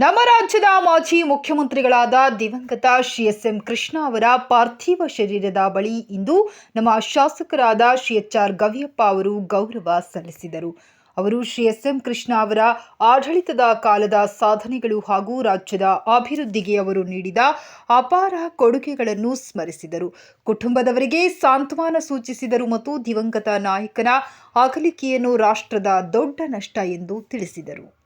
ನಮ್ಮ ರಾಜ್ಯದ ಮಾಜಿ ಮುಖ್ಯಮಂತ್ರಿಗಳಾದ ದಿವಂಗತ ಶ್ರೀ ಎಸ್ ಎಂ ಕೃಷ್ಣ ಅವರ ಪಾರ್ಥಿವ ಶರೀರದ ಬಳಿ ಇಂದು ನಮ್ಮ ಶಾಸಕರಾದ ಶ್ರೀ ಎಚ್ ಆರ್ ಗವಿಯಪ್ಪ ಅವರು ಗೌರವ ಸಲ್ಲಿಸಿದರು. ಅವರು ಶ್ರೀ ಎಸ್ ಎಂ ಕೃಷ್ಣ ಅವರ ಆಡಳಿತದ ಕಾಲದ ಸಾಧನೆಗಳು ಹಾಗೂ ರಾಜ್ಯದ ಅಭಿವೃದ್ಧಿಗೆ ಅವರು ನೀಡಿದ ಅಪಾರ ಕೊಡುಗೆಗಳನ್ನು ಸ್ಮರಿಸಿದರು. ಕುಟುಂಬದವರಿಗೆ ಸಾಂತ್ವನ ಸೂಚಿಸಿದರು ಮತ್ತು ದಿವಂಗತ ನಾಯಕನ ಅಗಲಿಕೆಯನ್ನು ರಾಷ್ಟ್ರದ ದೊಡ್ಡ ನಷ್ಟ ಎಂದು ತಿಳಿಸಿದರು.